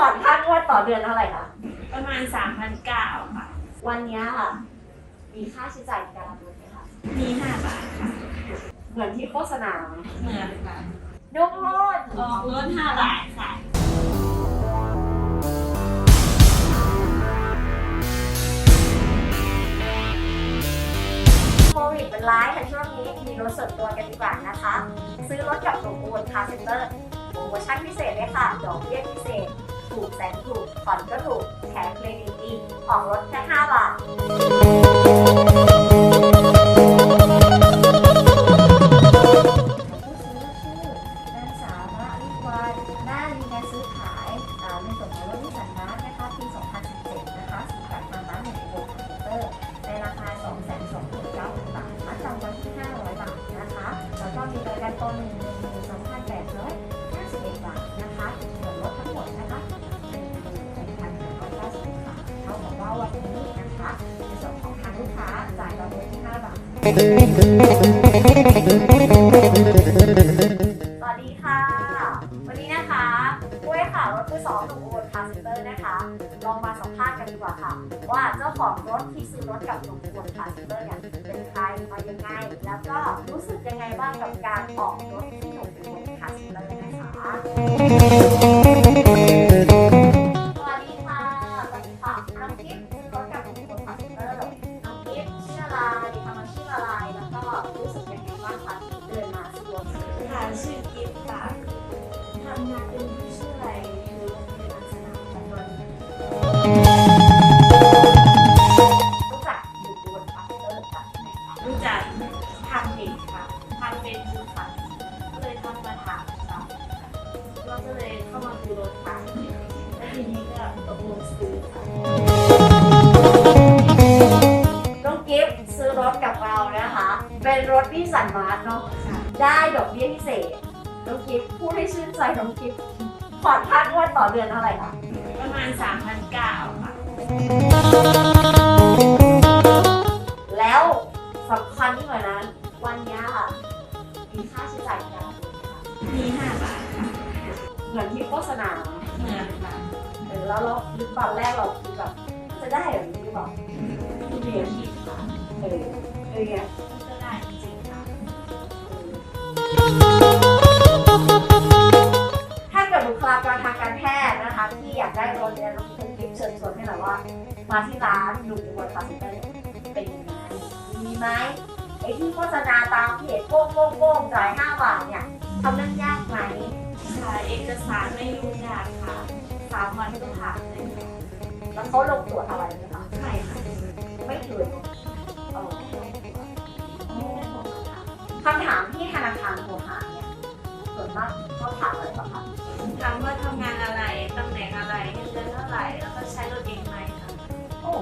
ผ่อนค่างวดต่อเดือนเท่าไหร่คะ ประมาณสามพันเก้าค่ะ วันเนี้ยค่ะ มีค่าใช้จ่ายในการรับรถไหมคะ มีห้าบาทค่ะ เหมือนที่โฆษณาเหมือนค่ะนกโทษออกรถห้าบาทค่ะ โควิดเป็นร้ายค่ะช่วงนี้มีรถส่วนตัวกันดีกว่านะคะ ซื้อรถกับหลวงอูนคาร์เซ็นเตอร์โปรโมชั่นพิเศษเลยค่ะ ดอกเบี้ยพิเศษ ถูกแสนถูกผ่อนก็ถูกแถมเครดิตดีออกรถแค่5 สวัสดีค่ะ วันนี้นะคะกล้วยค่ะรถมือสองของโอนคาร์เซ็นเตอร์นะคะ ลองมาสัมภาษณ์กันดีกว่าค่ะ ว่าเจ้าของรถที่ซื้อรถกับหนุ่มโอนคาร์เซ็นเตอร์เนี่ยเป็นใครมายังไง แล้วก็รู้สึกยังไงบ้างกับการออกรถที่หนุ่มโอนคาร์เซ็นเตอร์นะคะ เราก็เลยเข้ามาดูรถค่ะแล้วทีนี้ก็ตกลงซื้อค่ะน้องกิฟต์ซื้อรถกับเรานะคะ เป็นรถนิสสันมาร์ทเนาะได้ดอกเบี้ยพิเศษน้องกิฟต์พูดให้ชื่นใจน้องกิฟต์ผ่อนค่างวดต่อเดือนเท่าไหร่คะประมาณสามพันเก้าค่ะ เหมือนที่โฆษณาเหมือนค่ะเอแล้วเราหรือตอนแรกเราคิดแบบจะได้แบบนี้หรือเปล่าทุเรียนคิดค่ะเออเออไงก็ได้จริงๆค่ะถ้าเกิดบุคลากรทางการแพทย์นะคะที่อยากได้รถเนี่ยเราคุณคิดเชิญชวนให้หน่อยว่า มาที่ร้านดูบนคาสิเตอร์เป็นยังไงมีไหมไอที่โฆษณาตามเพจโก้งโก้งโก้งจ่าย5บาทเนี่ยทำเรื่องยากไหม ค่ะ เอกสารไม่ยุ่งยากค่ะสามวันก็ผ่านเลยค่ะแล้วเขาลงตรวจอะไรไหมคะไม่ค่ะไม่ถือเออคำถามที่ธนาคารโทรหาเนี่ยส่วนมากเขาถามอะไรบ้างคะถามว่าทำงานอะไรตำแหน่งอะไรเงินเดือนเท่าไหร่ แล้วก็ใช้รถเองไหมค่ะโอ้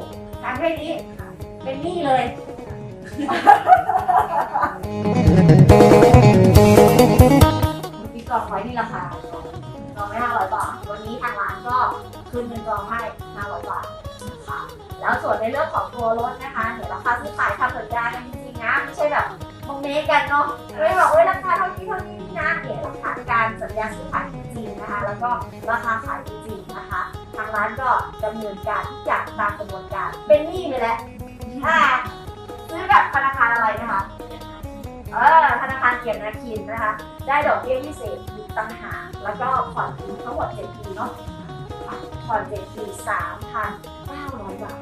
ถามแค่นี้เป็นหนี้เลยมีกล่ องไว้นี่ราคากล่องไม่ห้าร้อยบาท วันนี้ทางร้านก็คืนเงินกองให้ห้าร้อยบาทค่ะแล้วส่วนในเรื่องของตัวรถนะคะเดี๋ยวราคาซื้อขายทำสัญญากันจริงๆนะไม่ใช่แบบมงเมกันเนาะไม่บอกว่าราคาเท่านี้เท่านี้นะเนี่ยหลักฐานการสัญญาซื้อขายจริงๆนะคะ แล้วก็ราคาขายจริงๆนะคะ ทางร้านก็ดำเนินการทุกอย่างตามกระบวนการ เป็นหนี้ไปแล้วอ่าซื้อกับธนาคารอะไรนะคะเออธนาคารเกียรตินาคินนะคะ ได้ดอกเบี้ยพิเศษ ต่างหากแล้วก็ผ่อนทั้งหมด7ปีเนาะค่ะผ่อน7ปี3,900 บาท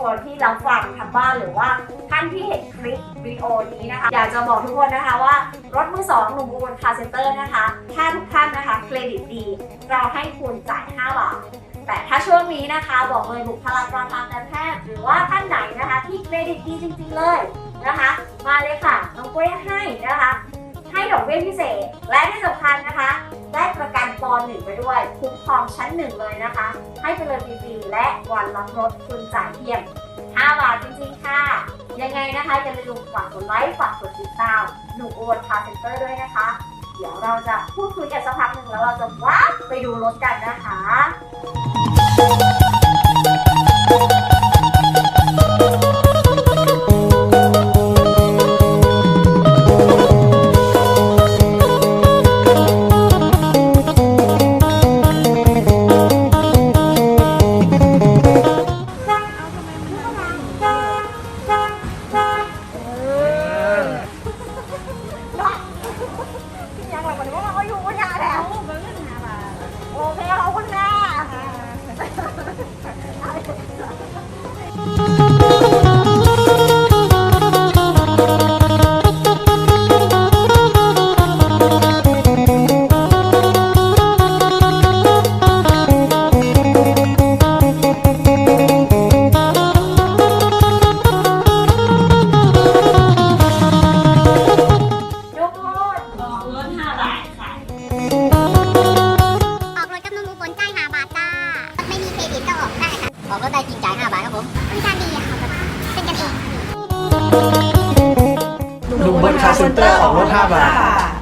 คนที่รับฟังทางบ้านหรือว่าท่านที่เห็นคลิปวิดีโอนี้นะคะ อยากจะบอกทุกคนนะคะว่ารถมือสองหนุ่มอุบลคาเซ็นเตอร์นะคะถ้าทุกท่านนะคะเครดิตดี เราให้คุณจ่าย 5 บาทแต่ถ้าช่วงนี้นะคะ บอกเลยบุคลากรทางการแพทย์หรือว่าท่านไหนนะคะ ที่เครดิตดีจริง ๆ เลย นะคะ มาเลยค่ะ น้องกล้วยให้นะคะ ให้ดอกเบี้ยพิเศษ และที่สำคัญนะคะ ได้ประกันปหนึ่งไปด้วย คุ้มครองชั้นหนึ่งเลยนะคะ ให้ไปเลยฟรีๆและวันรับรถคุณจ่ายเพียง5บาทจริงๆค่ะ ยังไงนะคะอย่าลืมฝากกดไลค์ ฝากกดติดตาม หนูโอนคารเซ็นเตอร์ด้วยนะคะ เดี๋ยวเราจะพูดคุยกันสักพักหนึ่งแล้วเราจะว้าไปดูรถกันนะคะ ได้ค่ะออกรถได้จริงจ่าย5บาทครับผมบริการดีอะค่ะเป็นกันเอง ลุงบนคาร์เซ็นเตอร์ออกรถ5บาท